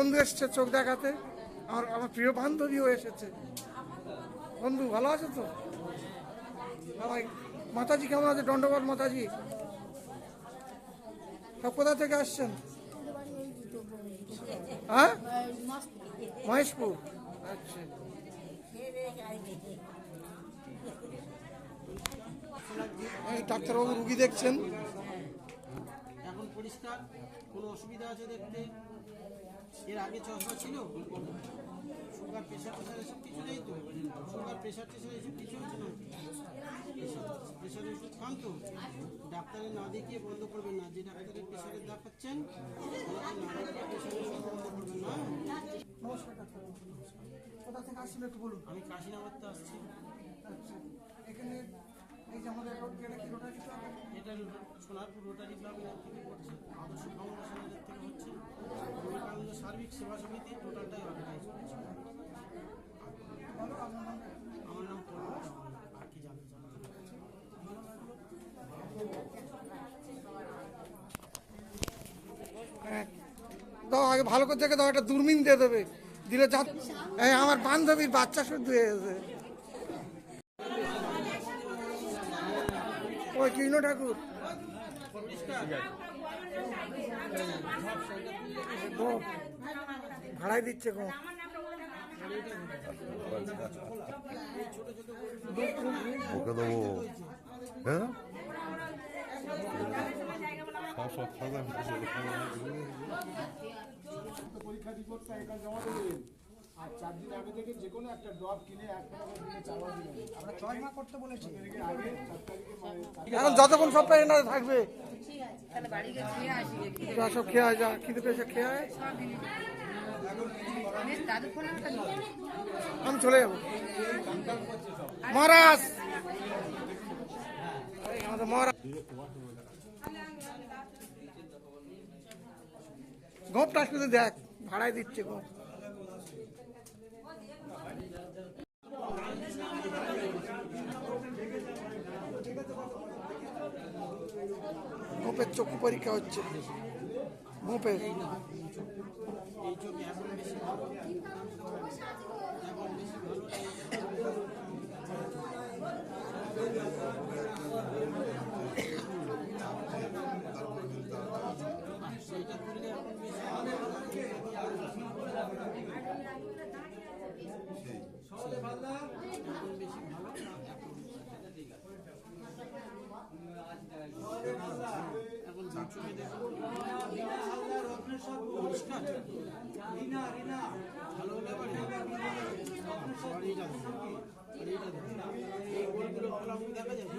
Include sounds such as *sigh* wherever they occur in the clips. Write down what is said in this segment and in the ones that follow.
বন্ধু এসছে চোখ দেখাতে। আর আমার প্রিয় বান্ধবীও এসেছে। বন্ধু, ভালো আছো তো? সবাই মাতাজি কেমন আছে? দণ্ডবাদ মাতাজি? সব কোথা থেকে আসছেন? হ্যাঁ? মহেশপুর। আচ্ছা। ডাক্তারবাবু রুগী দেখছেন? এখন পরিষ্কার, কোনো অসুবিধা আছে দেখতে? এর আগে চশমা ছিল? সুগার প্রেশার টেশার এসব কিছু নেই তো? সুগার প্রেশার টেশার এসব কিছু হচ্ছে না? প্রেশার ওষুধ খান তো? ডাক্তারে না দেখিয়ে বন্ধ করবেন না। যে ডাক্তারের প্রেশারের দেখাচ্ছেন নমস্কার ডাক্তারবাবু কোথা থেকে আসছেন একটু বলুন? আমি কাশিনাবাদতে আসছি। আচ্ছা এখানে এই যে আমাদের কি এটা সোনারপুর রোটারি ক্লাব এর থেকে করছে আদর্শ ফাউন্ডেশন এদের থেকে হচ্ছে বিবেকানন্দ সার্বিক সেবা সমিতি টোটালটাই অর্গানাইজ আমার নাম আর কি জানতে দাও, আগে ভালো করে দেখে দাও, একটা দূরবীন দিয়ে দেবে। দিলে যা আমার বান্ধবীর বাচ্চা শুদ্ধ হয়ে গেছে। ওই কৃষ্ণ ঠাকুর। ভাড়াই দিচ্ছে গো ওকে দেবো হ্যাঁ পরীক্ষা রিপোর্টটা এটা জমা দেবেন আর চার দিন আগে থেকে যে কোনো একটা ড্রপ কিনে দিনে চাওয়া আমরা করতে বলেছি। আগে চার তারিখে মানে এখন যতক্ষণ সবটা এনারে থাকবে সব খেয়ে যা খিদে পেয়েছে খেয়ে আমি চলে যাব। মহারাজ! আমাদের মহারাজ গোপটা শুধু দেখ ভাড়ায় দিচ্ছে গোপ। চক্ষু পরীক্ষা হচ্ছে। গোপের এই *laughs* এই গোলগুলো খোলা মুখ দেখা যায়?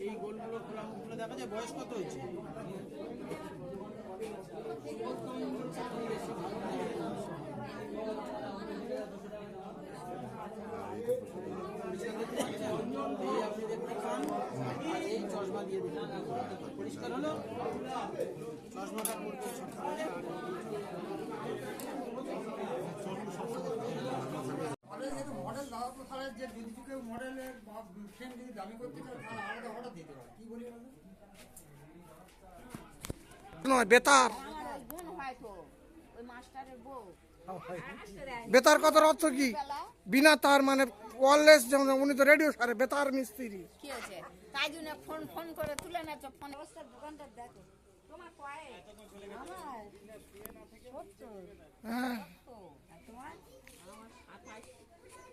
এই গোলগুলো খোলা দেখা যায়? বয়স কত হয়েছে এই আপনি দেখতে পান আর এই চশমা দিয়ে দেখুন পরিষ্কার হলো বেতার। বেতার কথার অর্থ কি? বিনা তার মানে যেমন উনি তো রেডিও সারে, বেতার মিস্ত্রি। তাই জন্য ফোন ফোন করে তুলে না তো ফোন। অবস্থার দোকানটা দেখো তোমার কয়ে। আমার। হ্যাঁ। তোমার? আমার আঠাশ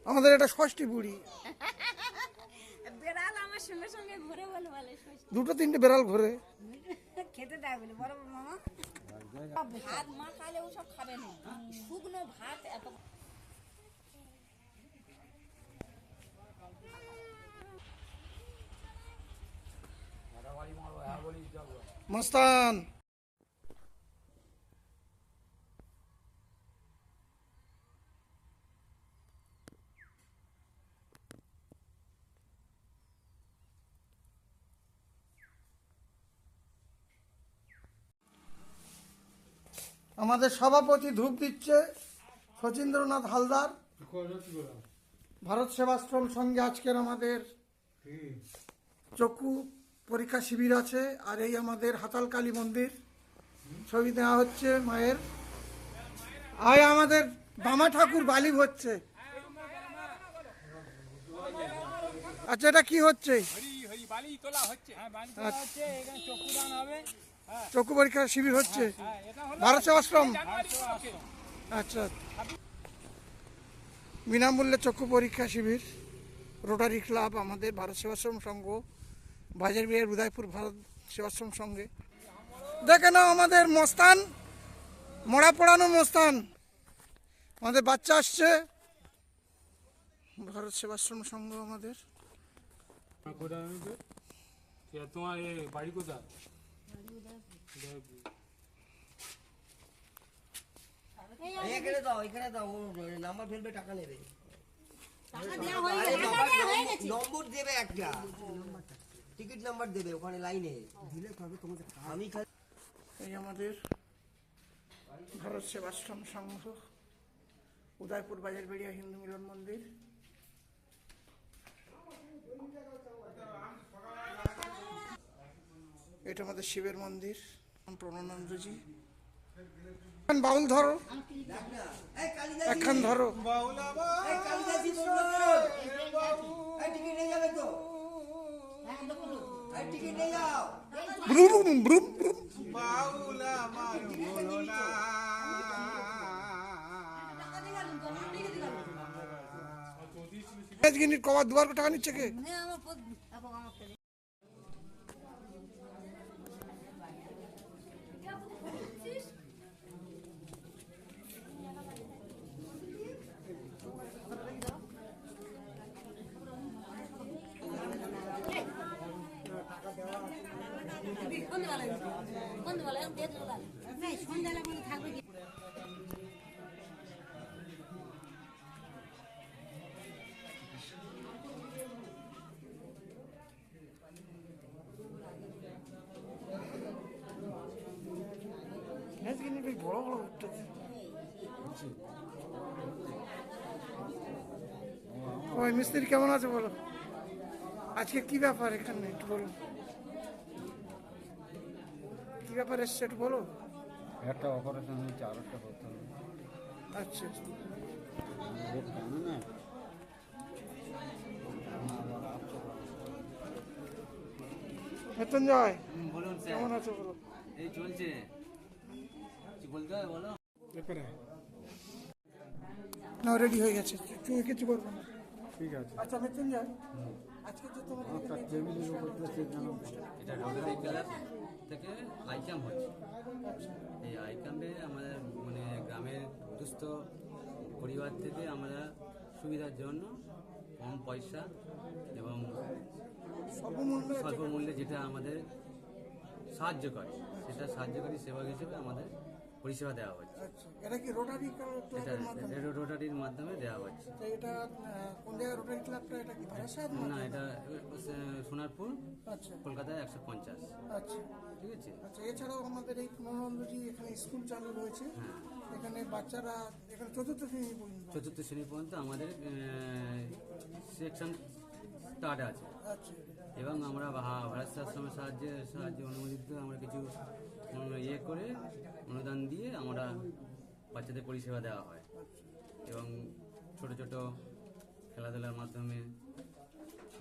আমাদের এটা ষষ্ঠী বুড়ি। বেড়াল আমার সঙ্গে সঙ্গে ঘুরে বলে বলে দুটো তিনটে বেড়াল ঘুরে। খেতে দেয় বলে বড় বড় মামা। ভাত মা খাইলে ওসব খাবে না। শুকনো ভাত এত মস্তান। আমাদের সভাপতি ধূপ দিচ্ছে শচীন্দ্রনাথ হালদার। ভারত সেবাশ্রম সঙ্গে আজকের আমাদের চক্ষু পরীক্ষা শিবির আছে, আর এই আমাদের হাতাল কালী মন্দির। ছবি দেওয়া হচ্ছে মায়ের। আয় আমাদের বামা ঠাকুর বালি হচ্ছে আচ্ছা এটা কি হচ্ছে। চক্ষু পরীক্ষা শিবির হচ্ছে। ভারত সেবাশ্রম আচ্ছা। বিনামূল্যে চক্ষু পরীক্ষা শিবির রোটারি ক্লাব আমাদের ভারত সেবাশ্রম সংঘ। বাজার বিহার উদয়পুর ভারত সেবাশ্রম সঙ্গে। দেখে নাও আমাদের মস্তান মরা পড়ানো মস্তান। আমাদের বাচ্চা আসছে। ভারত সেবাশ্রম সংঘ আমাদের। তোমার বাড়ি কোথায়? এখানে দাও এখানে দাও নাম্বার ফেলবে টাকা নেবে। নম্বর দেবে একটা। টিকিট নাম্বার দেবে ওখানে লাইনে। দিলে তবে তোমাদের আমি খালি এই আমাদের ভারত সেবাশ্রম সংঘ উদয়পুর বাজার বেড়িয়া হিন্দু মিলন মন্দির। এটা আমাদের শিবের মন্দির প্রণানন্দজি। এখন বাউল ধরো। এই কালিদাস একখান ধরো। এই টিকিট নিয়ে যাও ব্রুম ব্রুম ব্রুম কবার দুবার টাকা নিচ্ছে কে আমার পদ- আমার- আমার পদ- সন্ধ্যাবেলা দিয়ে দিল সন্ধ্যাবেলা কোনো থাকবে কি আজকে বেশ বড় বড় ওই মিস্ত্রি কেমন আছে বলো? আজকে কি ব্যাপার এখানে একটু বলো। কি ব্যাপার এসছে একটু বলো? একটা অপারেশন হয়েছে আর একটা করতে হবে। আচ্ছা। না মৃত্যুঞ্জয় বলুন কেমন আছো বলো? এই চলছে। কি বলতে হবে বলো? না রেডি হয়ে গেছে। তুমি কিছু করবে না। ঠিক আছে। আচ্ছা মৃত্যুঞ্জয় আজকে যে তোমার যেন এটা থেকে আইকাম হচ্ছে। এই আইকামে আমাদের মানে গ্রামের দুস্থ পরিবার থেকে আমরা সুবিধার জন্য কম পয়সা এবং স্বল্প মূল্যে যেটা আমাদের সাহায্য করে সেটা সাহায্যকারী সেবক হিসেবে আমাদের পরিষেবা দেওয়া হচ্ছে। আচ্ছা এটা কি রোটারি রোটারির মাধ্যমে? দেওয়া হচ্ছে। তো এটা কোন জায়গায় রোটারি ক্লাবটা এটা কি না এটা সোনারপুর আচ্ছা। কলকাতায় একশো পঞ্চাশ। আচ্ছা। ঠিক আছে? আচ্ছা এছাড়াও আমাদের এই প্রণানন্দজি এখানে স্কুল চালু রয়েছে। এখানে বাচ্চারা এখানে চতুর্থ শ্রেণি পর্যন্ত। চতুর্থ শ্রেণি পর্যন্ত আমাদের সেকশন স্টার্ট আছে। আচ্ছা। এবং আমরা ভারত আশ্রমের সাহায্যে সাহায্যে অনুমোদিত আমরা কিছু ইয়ে করে অনুদান দিয়ে আমরা বাচ্চাদের পরিষেবা দেওয়া হয়। এবং ছোট ছোট খেলাধুলার মাধ্যমে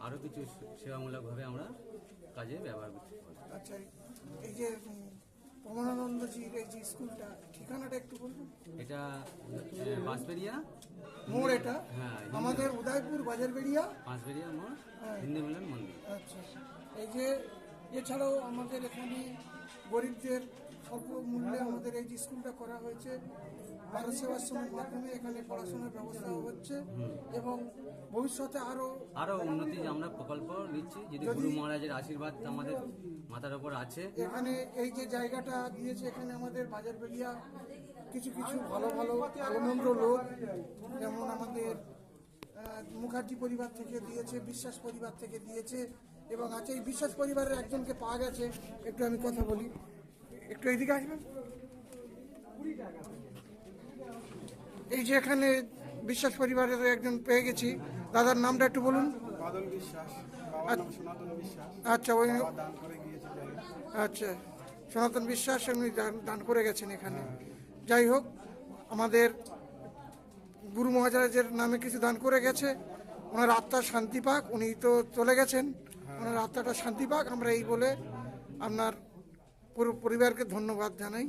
আরও কিছু সেবামূলকভাবে আমরা কাজে ব্যবহার করতে পারি। আচ্ছা এই যে এই যে স্কুলটা ঠিকানাটা একটু বলবেন? এটা মোড় এটা? হ্যাঁ আমাদের উদয়পুর বাজারবেড়িয়া? বাঁশবেড়িয়া মোড় হিন্দু মিলন মন্দির। আচ্ছা। এই যে এছাড়াও আমাদের এখানে গরিবদের স্বল্প মূল্যে আমাদের এই যে স্কুলটা করা হয়েছে ভারত সেবাশ্রমের মাধ্যমে এখানে পড়াশোনার ব্যবস্থা হচ্ছে এবং ভবিষ্যতে আরও আরও উন্নতি আমরা প্রকল্প নিচ্ছি যদি গুরু মহারাজের আশীর্বাদ আমাদের মাথার ওপর আছে। এখানে এই যে জায়গাটা দিয়েছে এখানে আমাদের বাজার বেরিয়া কিছু কিছু ভালো ভালো ভালোমন্দ লোক যেমন আমাদের মুখার্জি পরিবার থেকে দিয়েছে বিশ্বাস পরিবার থেকে দিয়েছে এবং আছে এই বিশ্বাস পরিবারের একজনকে পাওয়া গেছে একটু আমি কথা বলি। একটু এইদিকে আসবেন? এই যে এখানে বিশ্বাস পরিবারের একজন পেয়ে গেছি। দাদার নামটা একটু বলুন। বিশ্বাস আচ্ছা। ওই আচ্ছা সনাতন বিশ্বাস উনি দান করে গেছেন এখানে। যাই হোক আমাদের গুরু মহারাজের নামে কিছু দান করে গেছে। ওনার আত্মার শান্তি পাক উনি তো চলে গেছেন। ওনার আত্মাটা শান্তি পাক। আমরা এই বলে আপনার পুরো পরিবারকে ধন্যবাদ জানাই।